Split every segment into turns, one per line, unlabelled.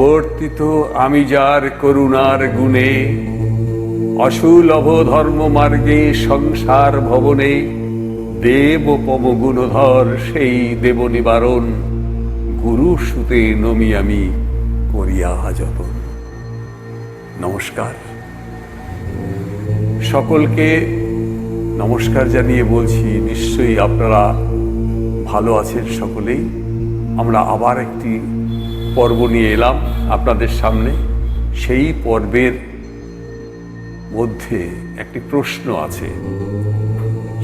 প্রবর্তিত আমি যার করুণার গুণে অসুলভ ধর্ম মার্গে সংসার ভবনে, দেব পম গুণধর সেই দেব নিবারণ, গুরু সুতে নমি আমি করিয়া যতন। নমস্কার। সকলকে নমস্কার জানিয়ে বলছি, নিশ্চয়ই আপনারা ভালো আছেন সকলেই। আমরা আবার একটি পর্ব নিয়ে এলাম আপনাদের সামনে। সেই পর্বের মধ্যে একটি প্রশ্ন আছে।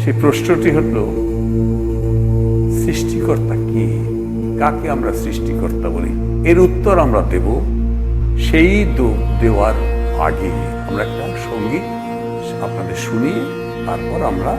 সেই প্রশ্নটি হল, সৃষ্টিকর্তা কে? কাকে আমরা সৃষ্টিকর্তা বলি? এর উত্তর আমরা দেব সেই দেওয়ার আগে। আমরা একটা সংগীত আপনাদের শুনিয়ে তারপর আমরা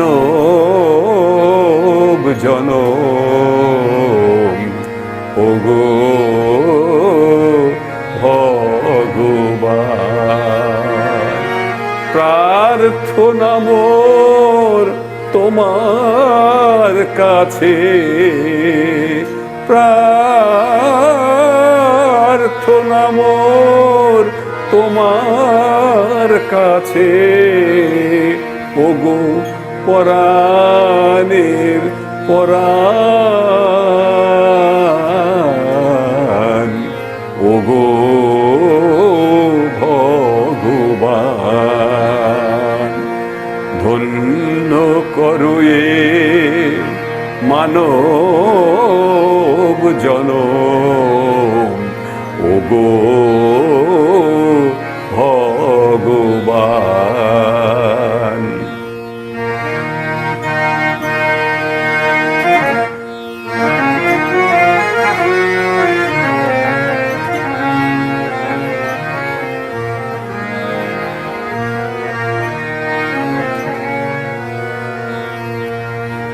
মানব জন ওগো ভগবান প্রার্থনা মোর তোমার কাছে। প্রার্থনা মোর তোমার কাছে। ওগো পরাণের পরাণ। ওগো ভগবান ধন্য করুয়ে মানব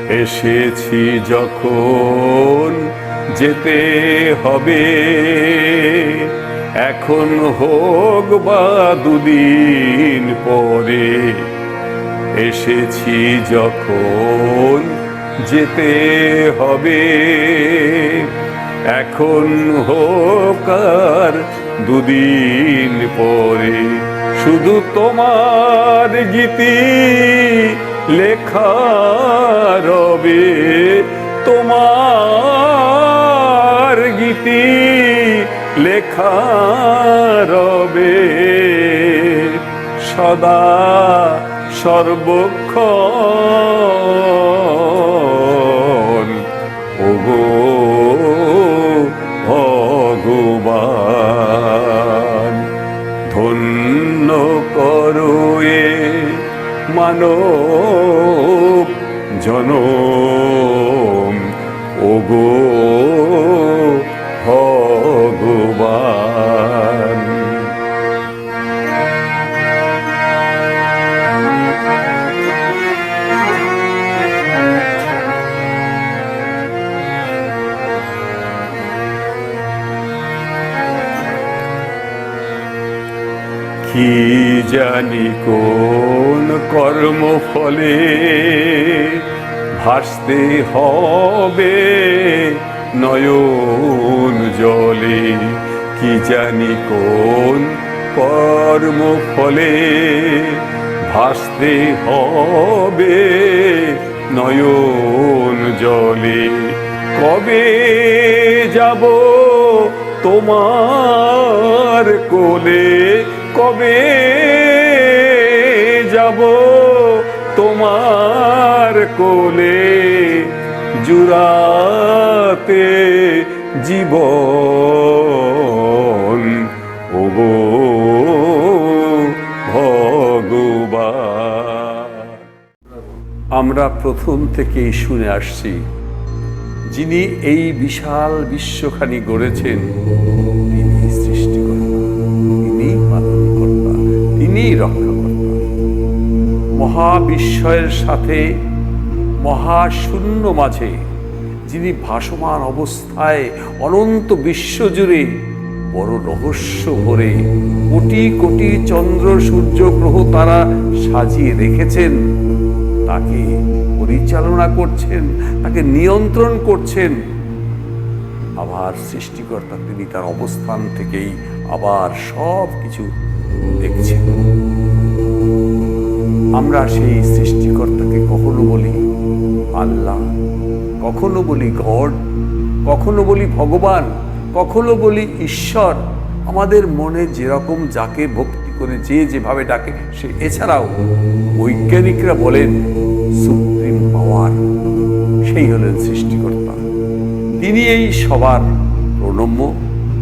এসেছি যখন যেতে হবে। এখন হোক বা দুদিন পরে, এসেছি যখন যেতে হবে। এখন হোক আর দুদিন পরে, শুধু তোমার গীতি লেখা রবে তোমার গীতি লেখা রবে। সদা সর্বক্ষণ মানব জনম ওগো। ভাসতে হবে নয়ন জলে। কি জানি কোন কর্ম ফলে ভাসতে হবে নয়ন জলে। কবে যাব তোমার কোলে? কবে যাব তোমার কোলে ওগো ভগবান। আমরা প্রথম থেকেই শুনে আসছি, যিনি এই বিশাল বিশ্বখানি গড়েছেন, তিনি সৃষ্টিকর্তা, তিনি পালনকর্তা, তিনি রক্ষাকর্তা মহাবিস্ময়ের সাথে, মহাশূন্য মাঝে, যিনি ভাসমান অবস্থায় অনন্ত বিশ্বজুড়ে বড় রহস্য ভরে কোটি কোটি চন্দ্র সূর্য গ্রহ তারা সাজিয়ে রেখেছেন। তাকে পরিচালনা করছেন, তাকে নিয়ন্ত্রণ করছেন। আবার সৃষ্টিকর্তা তিনি তার অবস্থান থেকেই আবার সব কিছু দেখছেন। আমরা সেই সৃষ্টিকর্তাকে কখনো বলি আল্লাহ, কখনো বলি গড, কখনো বলি ভগবান, কখনো বলি ঈশ্বর। আমাদের মনে যেরকম যাকে ভক্তি করে, যে যেভাবে ডাকে, সে এছাড়াও বৈজ্ঞানিকরা বলেন সুপ্রিম পাওয়ার, সেই হলেন সৃষ্টিকর্তা। তিনি এই সবার প্রণম্য,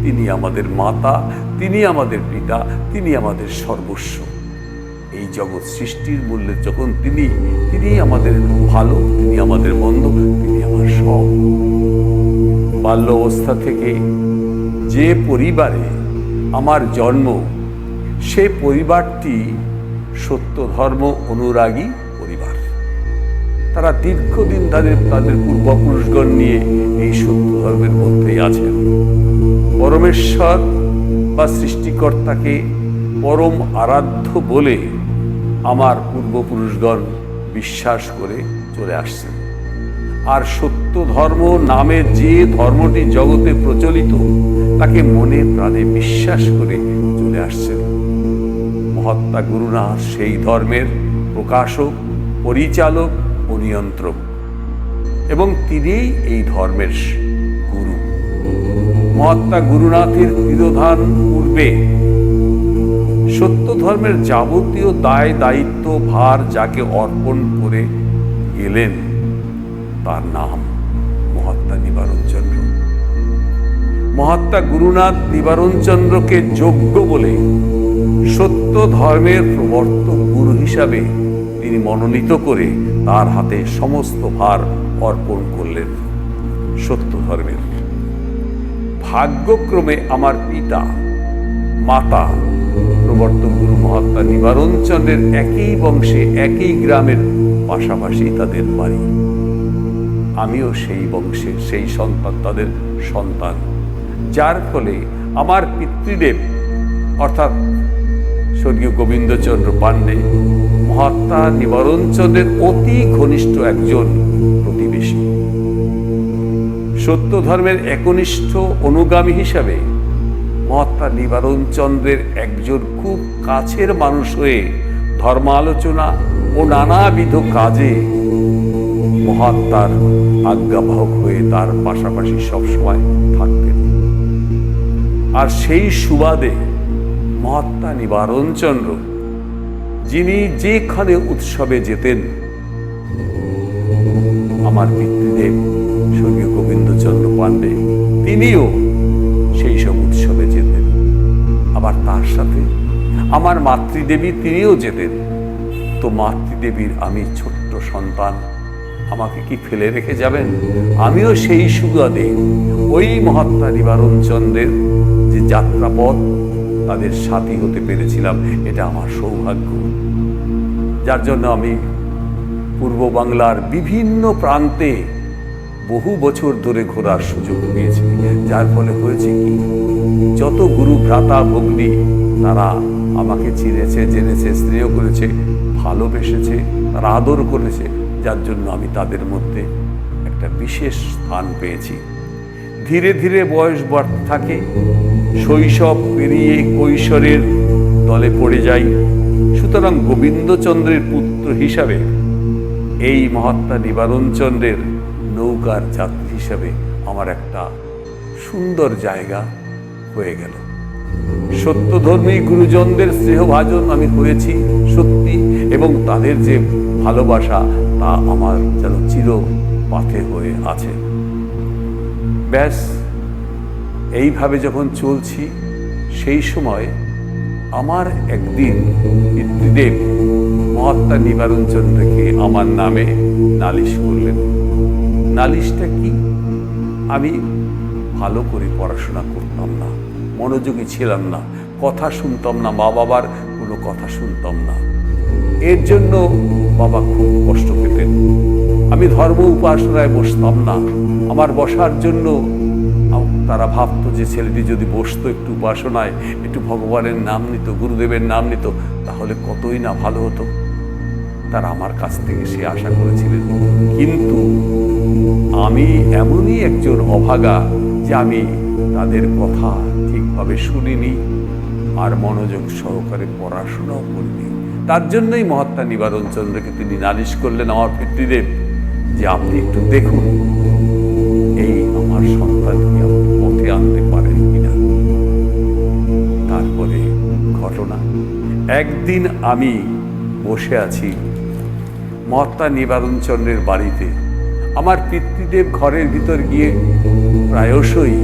তিনি আমাদের মাতা, তিনি আমাদের পিতা, তিনি আমাদের সর্বস্ব। এই জগৎ সৃষ্টির মূল্যে যখন তিনি তিনি আমাদের ভালো, তিনি আমাদের মন্দ, তিনি আমার সব। বাল্য অবস্থা থেকে যে পরিবারে আমার জন্ম, সে পরিবারটি সত্য ধর্ম অনুরাগী পরিবার। তারা দীর্ঘদিন তাদের তাদের পূর্বপুরুষগণ নিয়ে এই সত্য ধর্মের মধ্যেই আছেন। পরমেশ্বর বা সৃষ্টিকর্তাকে পরম আরাধ্য বলে আমার পূর্বপুরুষগণ বিশ্বাস করে চলে আসছেন। আর সত্য ধর্ম নামে যে ধর্মটি জগতে প্রচলিত, তাকে মনে প্রাণে বিশ্বাস করে চলে আসছেন। মহাত্মা গুরুনাথ সেই ধর্মের প্রকাশক, পরিচালক ও নিয়ন্ত্রক। এবং তিনিই এই ধর্মের গুরু। মহাত্মা গুরুনাথের তিরোধান পূর্বে সত্য ধর্মের যাবতীয় দায়, দায়িত্ব, ভার যাকে অর্পণ করে গেলেন, তার নাম মহাত্মা নিবারণ চন্দ্র মহাত্মা গুরুনাথ নিবারণচন্দ্রকে যোগ্য বলে সত্য ধর্মের প্রবর্তক গুরু হিসাবে তিনি মনোনীত করে তার হাতে সমস্ত ভার অর্পণ করলেন সত্য ধর্মের। ভাগ্যক্রমে আমার পিতা, মাতা প্রবর্তক গুরু মহাত্মা নিবারণ চন্দ্রের একই বংশে, একই গ্রামের পাশাপাশি তাদের বাড়ি। আমিও সেই বংশে, সেই সন্তান, তাদের সন্তান। যার ফলে আমার পিতৃদেব, অর্থাৎ স্বর্গীয় গোবিন্দচন্দ্র পাণ্ডে, মহাত্মা নিবারণচন্দ্রের অতি ঘনিষ্ঠ একজন প্রতিবেশী। সত্য ধর্মের একনিষ্ঠ অনুগামী হিসাবে মহাত্মা নিবারণ চন্দ্রের একজন খুব কাছের মানুষ হয়ে ধর্মালোচনা ও নানাবিধ কাজে মহাত্মার আজ্ঞাবাহক হয়ে তার পাশাপাশি সবসময় থাকতেন। আর সেই সুবাদে মহাত্মা নিবারণ চন্দ্র যিনি যেখানে উৎসবে যেতেন, আমার পিতৃদেব স্বর্গীয় গোবিন্দচন্দ্র পাণ্ডে, তিনিও সেই সব আবার তার সাথে। আমার মাতৃদেবী তিনিও যেতেন। তো মাতৃদেবীর আমি ছোট্ট সন্তান, আমাকে কি ফেলে রেখে যাবেন? আমিও সেই সুগাদে ওই মহাত্মা নিবারণ চন্দ্রের যে যাত্রাপথ, তাদের সাথী হতে পেরেছিলাম, এটা আমার সৌভাগ্য। যার জন্য আমি পূর্ব বাংলার বিভিন্ন প্রান্তে বহু বছর ধরে ঘোরার সুযোগ পেয়েছি। যার ফলে হয়েছে কি, যত গুরু ভ্রাতা ভগ্নী, তারা আমাকে চিনেছে, জেনেছে, স্নেহ করেছে, ভালোবেসেছে, তারা আদর করেছে, যার জন্য আমি তাদের মধ্যে একটা বিশেষ স্থান পেয়েছি। ধীরে ধীরে বয়স বাড়তে থাকে, শৈশব পেরিয়ে কৈশোরের দলে পড়ে যাই। সুতরাং গোবিন্দচন্দ্রের পুত্র হিসাবে এই মহাত্মা নিবারণচন্দ্রের নৌকার যাত্রী হিসাবে আমার একটা সুন্দর জায়গা হয়ে গেল। সত্যধর্মী গুরুজনদের স্নেহভাজন আমি হয়েছি সত্যি, এবং তাদের যে ভালোবাসা তা আমার যেন চির পাথে হয়ে আছে। ব্যাস, এইভাবে যখন চলছি, সেই সময় আমার একদিন পিতৃদেব মহাত্মা নিবারণ চন্দ্রকে আমার নামে নালিশ করলেন। নালিশটা কি? আমি ভালো করে পড়াশোনা করতাম না, মনোযোগী ছিলাম না, কথা শুনতাম না, মা বাবার কোনো কথা শুনতাম না। এর জন্য বাবা খুব কষ্ট পেতেন। আমি ধর্ম উপাসনায় বসতাম না। আমার বসার জন্য তারা ভাবতো যে ছেলেটি যদি বসতো একটু উপাসনায়, একটু ভগবানের নাম নিত, গুরুদেবের নাম নিত, তাহলে কতই না ভালো হতো। তারা আমার কাছ থেকে সে আশা করেছিলেন। কিন্তু আমি এমনই একজন অভাগা যে আমি তাদের কথা ঠিকভাবে শুনিনি আর মনোযোগ সহকারে পড়াশোনাও করিনি। তার জন্যই মহাত্মা নিবারণ চন্দ্রকে তিনি নালিশ করলেন, আমার পিতৃদেব, যে আপনি একটু দেখুন, এই আমার সন্তানকে আপনি পথে আনতে পারেন কিনা? তারপরে ঘটনা। একদিন আমি বসে আছি মহাত্মা নিবারণ চন্দ্রের বাড়িতে। আমার পিতৃদেব ঘরের ভিতর গিয়ে প্রায়শই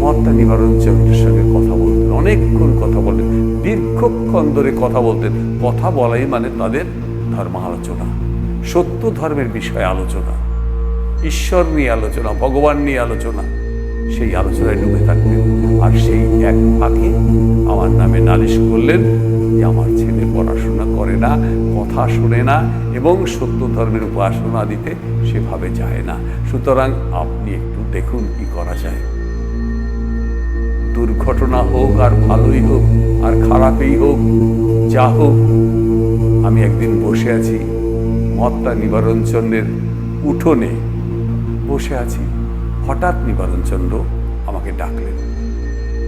মহাত্মা নিবারণ চন্দ্রের সঙ্গে কথা বলতেন, অনেকক্ষণ কথা বলতেন, দীর্ঘক্ষণ ধরে কথা বলতেন। কথা বলাই মানে তাদের ধর্ম আলোচনা সত্য ধর্মের বিষয়ে আলোচনা। ঈশ্বর নিয়ে আলোচনা, ভগবান নিয়ে আলোচনা, সেই আলোচনায় ডুবে থাকতেন। আর সেই এক ফাঁকে আমার নামে নালিশ করলেন যে আমার ছেলে পড়াশোনা করে না, কথা শোনে না এবং সত্য ধর্মের উপাসনা দিতে সেভাবে যায় না। সুতরাং আপনি একটু দেখুন কি করা যায়। দুর্ঘটনা হোক আর ভালোই হোক, আর খারাপই হোক, যা হোক, আমি একদিন বসে আছি মহাত্মা নিবারণ চন্দ্রের উঠোনে বসে আছি। হঠাৎ নিবারণ চন্দ্র আমাকে ডাকলেন।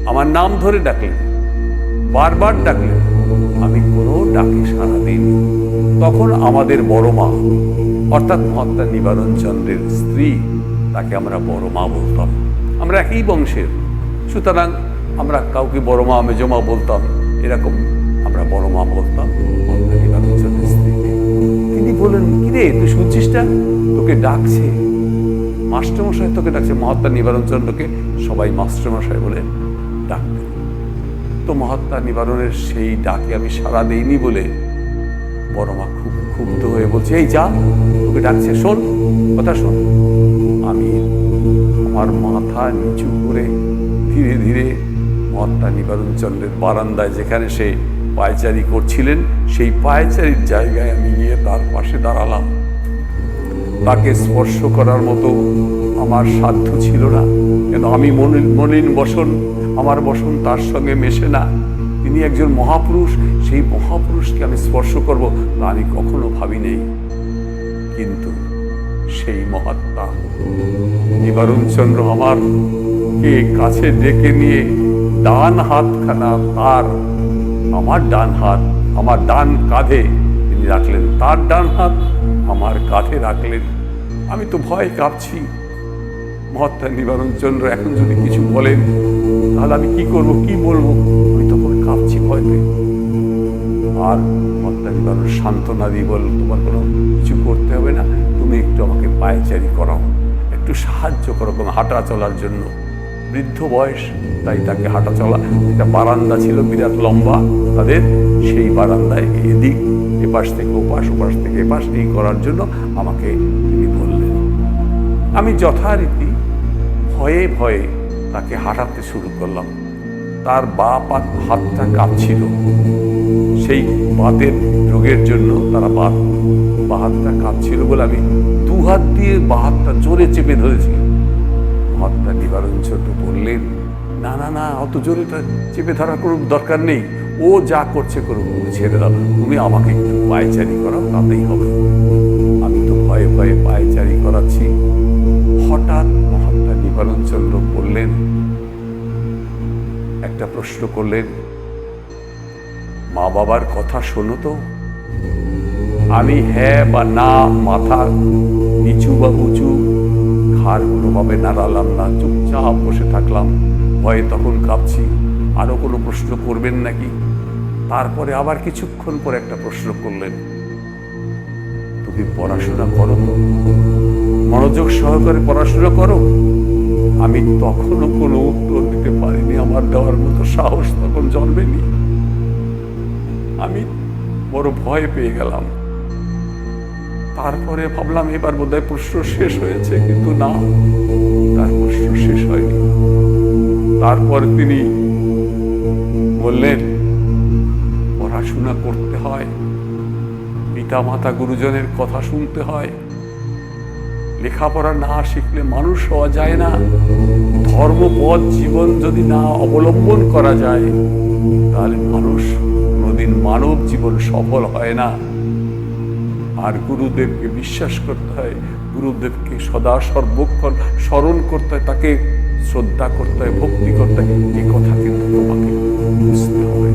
আমার নাম ধরে ডাকলেন। বারবার ডাকলেন। আমি কোনো ডাকে সাড়া দিইনি। তখন আমাদের বড় মা, অর্থাৎ মহাত্মা নিবারণ চন্দ্রের স্ত্রী, তাকে আমরা বড় মা বলতাম। আমরা একই বংশের, সুতরাং আমরা কাউকে বড় মা মেজমা বলতাম, এরকম আমরা বড় মা বলতাম মহাত্মা নিবারণ চন্দ্রের স্ত্রীকে। তিনি বললেন, কিরে, তুই শুনছিস না? তোকে ডাকছে মাস্টারমশাই, তোকে ডাকছে মহাত্মা নিবারণ চন্দ্রকে। সবাই মাস্টারমশাই বলে ডাকতেন তো মহাত্মা নিবারণের সেই ডাকে আমি সাড়া দেইনি বলে বড় মা খুব ক্ষুব্ধ হয়ে বলছে, এই যা তোকে ডাকছে, শোন, কথা শোন। আমি আমার মাথা নিচু করে ধীরে ধীরে মহাত্মা নিবারণ চন্দ্রের বারান্দায় যেখানে সে পায়চারি করছিলেন, সেই পায়চারির জায়গায় আমি গিয়ে তার পাশে দাঁড়ালাম। তাকে স্পর্শ করার মতো আমার সাধ্য ছিল না। কেন আমি মনিন মলিন বসন আমার বসন, তার সঙ্গে মেশে না। তিনি একজন মহাপুরুষ, সেই মহাপুরুষকে আমি স্পর্শ করব, তা আমি কখনো ভাবি নেই কিন্তু সেই মহাত্মা, নিবারণ চন্দ্র আমার, কে কাছে ডেকে নিয়ে ডান হাতখানা তার, আমার ডান হাত, আমার ডান কাঁধে তিনি রাখলেন। তার ডান হাত আমার কাঁধে রাখলেন। আমি তো ভয় কাঁপছি। মহাত্মা নিবারণ চন্দ্র, এখন যদি কিছু বলেন তাহলে আমি কি করব, কি বলব? আমি তখন কাঁপছি ভয় পেয়ে। আর মহাত্মা নিবারণ, সান্ত্বনা দিয়ে বল, তোমার কোনো কিছু করতে হবে না? তুমি একটু আমাকে পায়চারি করাও। একটু সাহায্য করো কোনো হাঁটা চলার জন্য। বৃদ্ধ বয়স, তাই তাকে হাঁটা চলা। একটা বারান্দা ছিল বিরাট লম্বা, তাদের সেই বারান্দায় এদিক, এপাশ থেকে ওপাশ ওপাশ থেকে এপাশ, এই করার জন্য আমাকে তিনি বললেন। আমি যথারীতি ভয়ে ভয়ে তাকে হাঁটাতে শুরু করলাম। তার বা পা হাতটা কাঁপছিল। সেই বাতের রোগের জন্য তারা বাত বা হাতটা কাঁপছিল বলে আমি দু হাত দিয়ে বা হাতটা জোরে চেপে ধরেছি। হাতটা নিবারণ ছোট বললেন, না না না, অত জোরেটা চেপে ধরার কোনো দরকার নেই। ও যা করছে করুক ছেড়ে দাও। তুমি আমাকে একটু পায়চারি করাও, তাতেই হবে। আমি তো ভয়ে ভয়ে পায়চারি করাচ্ছি। হঠাৎ মহাত্মা চন্দ্র বললেন, একটা প্রশ্ন করলেন মা বাবার কথা শোনো তো। আমি হ্যাঁ বা না, মাথা নিচু বা উঁচু ঘাড় কোনোভাবে নাড়ালাম না, চুপচাপ বসে থাকলাম। ভয়ে তখন কাঁপছি, আরও কোনো প্রশ্ন করবেন নাকি? তারপরে আবার কিছুক্ষণ পরে একটা প্রশ্ন করলেন, তুমি পড়াশোনা করো মনোযোগ সহকারে পড়াশোনা করো? আমি তখনও কোনো উত্তর দিতে পারিনি। আমার দেওয়ার মতো সাহস তখন জন্মেনি। আমি বড় ভয় পেয়ে গেলাম। তারপরে ভাবলাম, এবার বোধহয় প্রশ্ন শেষ হয়েছে, কিন্তু না, তার প্রশ্ন শেষ হয়নি। তারপর তিনি বললেন, পড়াশোনা করতে হয় পিতা মাতা গুরুজনের কথা শুনতে হয় লেখাপড়া না শিখলে মানুষ হওয়া যায় না। ধর্মপদ জীবন যদি না অবলম্বন করা যায়, তাহলে মানুষ কোনোদিন মানব জীবন সফল হয় না। আর গুরুদেবকে বিশ্বাস করতে হয়, গুরুদেবকে সদা সর্বক্ষণ স্মরণ করতে হয়, তাকে শ্রদ্ধা করতে হয়, ভক্তি করতে হয়। এই কথা কিন্তু তোমাকে বুঝতে হবে,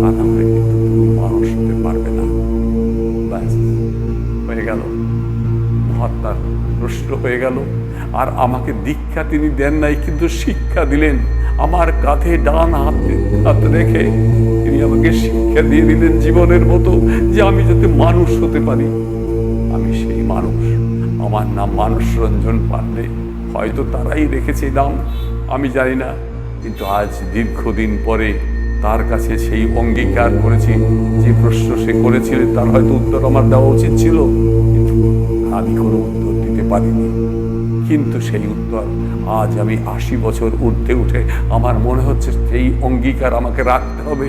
তা না হলে কিন্তু তুমি মানুষ হতে পারবে না। ব্যাস, হয়ে গেল। মহাত্মার প্রশ্ন হয়ে গেল, আর আমাকে দীক্ষা তিনি দেন নাই, কিন্তু শিক্ষা দিলেন। আমার কাঁধে ডান হাত হাত রেখে তিনি আমাকে শিক্ষা দিয়ে দিলেন জীবনের মতো যে আমি যাতে মানুষ হতে পারি। আমি সেই মানুষ। আমার নাম মানুষ রঞ্জন পান্ডে। হয়তো তারাই রেখেছে নাম, আমি জানি না। কিন্তু আজ দীর্ঘদিন পরে তার কাছে সেই অঙ্গীকার করেছি। যে প্রশ্ন সে করেছিলেন তার হয়তো উত্তর আমার দেওয়া উচিত ছিল। কিন্তু আমি কোনো উত্তর পারিনি। কিন্তু সেই উত্তর আজ আমি আশি বছর ঊর্ধ্বে উঠে আমার মনে হচ্ছে সেই অঙ্গীকার আমাকে রাখতে হবে।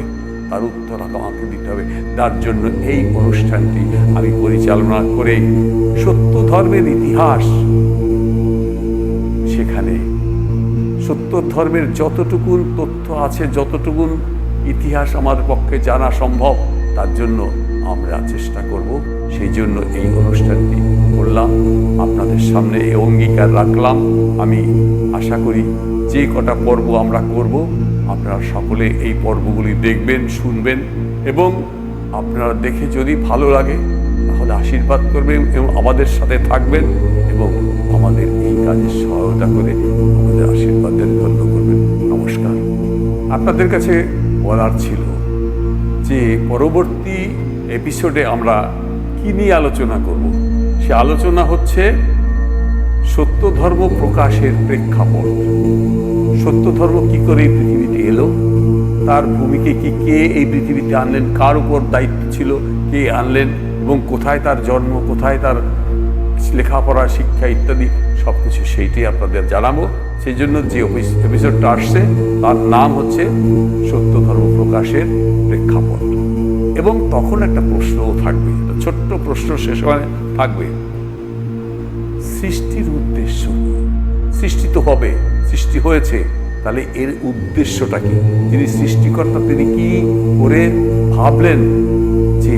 তার উত্তর আমাকে দিতে হবে। তার জন্য এই অনুষ্ঠানটি আমি পরিচালনা করে সত্য ধর্মের ইতিহাস সেখানে সত্য ধর্মের যতটুকুন তথ্য আছে, যতটুকুন ইতিহাস আমার পক্ষে জানা সম্ভব, তার জন্য আমরা চেষ্টা করব। সেই জন্য এই অনুষ্ঠানটি করলাম। আপনাদের সামনে এই অঙ্গীকার রাখলাম। আমি আশা করি যে কটা পর্ব আমরা করব, আপনারা সকলে এই পর্বগুলি দেখবেন, শুনবেন এবং আপনারা দেখে যদি ভালো লাগে, তাহলে আশীর্বাদ করবেন এবং আমাদের সাথে থাকবেন এবং আমাদের এই কাজে সহায়তা করে আমাদের আশীর্বাদের ধন্য করবেন। নমস্কার। আপনাদের কাছে বলার ছিল যে, পরবর্তী এপিসোডে আমরা কি নিয়ে আলোচনা করব? সে আলোচনা হচ্ছে সত্য ধর্ম প্রকাশের প্রেক্ষাপট। সত্য ধর্ম কি করে এই পৃথিবীতে এলো? তার ভূমিকে কি কে এই পৃথিবীতে আনলেন? কার উপর দায়িত্ব ছিল? কে আনলেন? এবং কোথায় তার জন্ম? কোথায় তার লেখাপড়া, শিক্ষা ইত্যাদি? সব কিছু সেইটাই আপনাদের জানাব। সেই জন্য যে এপিসোডটা আসছে, তার নাম হচ্ছে সত্য ধর্ম প্রকাশের প্রেক্ষাপট। এবং তখন একটা প্রশ্নও থাকবে। ছোট্ট প্রশ্ন শেষ মানে থাকবে। সৃষ্টির উদ্দেশ্য সৃষ্টি তো হবে, সৃষ্টি হয়েছে। তাহলে এর উদ্দেশ্যটা কি? যিনি সৃষ্টিকর্তা, তিনি কি করে ভাবলেন যে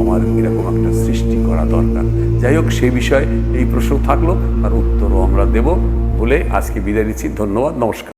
আমার এরকম একটা সৃষ্টি করা দরকার? যাই হোক সেই বিষয়ে এই প্রশ্ন থাকল, তার উত্তরও আমরা দেব বলে আজকে বিদায় নিচ্ছি। ধন্যবাদ, নমস্কার।